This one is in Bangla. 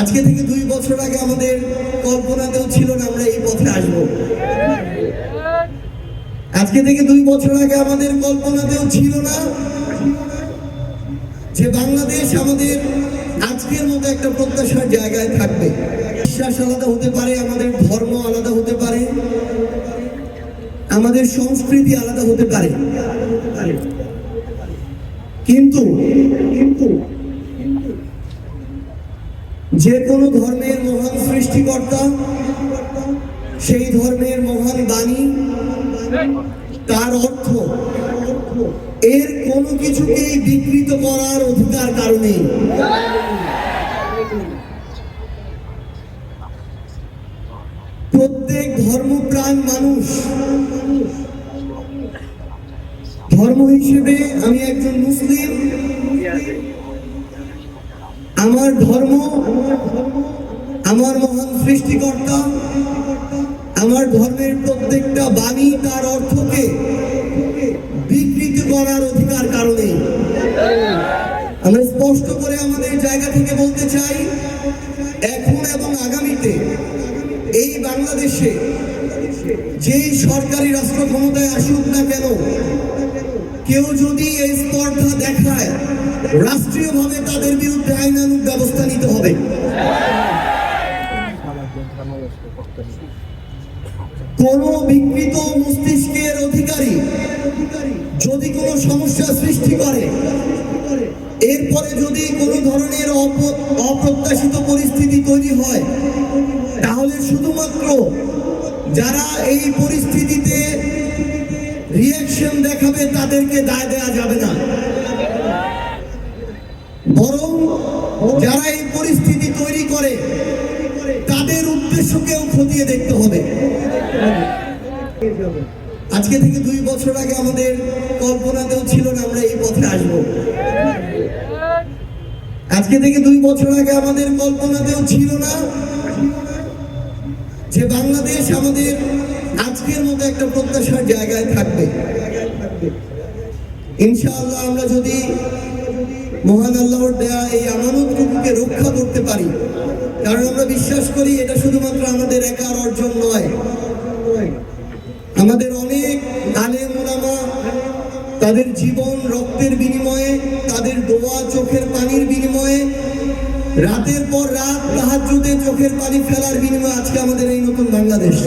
আজকে থেকে দুই বছর আগে আমাদের কল্পনাতেও ছিল না, আমরা এই পথে আসব। আজকে থেকে দুই বছর আগে আমাদের কল্পনাতেও ছিল না যে বাংলাদেশ আমাদের আজকের মতো একটা প্রত্যাশার জায়গায় থাকবে। বিশ্বাস আলাদা হতে পারে, আমাদের ধর্ম আলাদা হতে পারে, আমাদের সংস্কৃতি আলাদা হতে পারে। কিন্তু কিন্তু যে কোনো ধর্মের মহান সৃষ্টিকর্তা, সেই ধর্মের মহান বাণী তার অর্থ, এর কোনো কিছুকেই বিকৃত করার অধিকার কারণে প্রত্যেক ধর্মপ্রাণ মানুষ, ধর্ম হিসেবে আমি একজন মুসলিম আমার ধর্ম, আমার মহান সৃষ্টিকর্তা, আমার ধর্মের প্রত্যেকটা বাণী তার অর্থকে বিকৃতি করার অধিকার কারণে। আমরা স্পষ্ট করে আমাদের জায়গা থেকে বলতে চাই, এখন এবং আগামীতে এই বাংলাদেশে যেই সরকারি রাষ্ট্র ক্ষমতায় আসুক না কেন, কেউ যদি এই স্পর্ধা দেখায় রাষ্ট্রীয়ভাবে তাদের বিরুদ্ধে আইনানুগ ব্যবস্থা নিতে হবে। কোন বিকৃত মস্তিষ্কের অধিকারী যদি কোনো সমস্যা সৃষ্টি করে, এরপরে যদি কোনো ধরনের অপ্রত্যাশিত পরিস্থিতি তৈরি হয়, তাহলে শুধুমাত্র যারা এই পরিস্থিতিতে রিয়াকশন দেখাবে তাদেরকে দায় দেওয়া যাবে না। বরং যারা এই পরিস্থিতি তৈরি করে, তাদের উদ্দেশ্যকেও খতিয়ে দেখতে হবে। আজকে থেকে দুই বছর আগে আমাদের কল্পনাতেও ছিল না আমরা এই পথে আসব। আজকে থেকে দুই বছর আগে আমাদের কল্পনাতেও ছিল না যে বাংলাদেশ আমাদের আজকের মতো একটা প্রত্যাশার জায়গায় থাকবে। ইনশাআল্লাহ আমরা যদি মহান আল্লাহর দেয়া, এই আমানতটুকুকে রক্ষা করতে পারি, কারণ আমরা বিশ্বাস করি এটা শুধুমাত্র আমাদের একার অর্জন নয়। আমাদের অনেক আলেম ওলামা তাদের জীবন রক্তের বিনিময়ে, তাদের দোয়া চোখের পানির বিনিময়ে, রাতের পর রাত তাহাজুদে চোখের পানি ফেলার বিনিময়ে আজকে আমাদের এই নতুন বাংলাদেশ।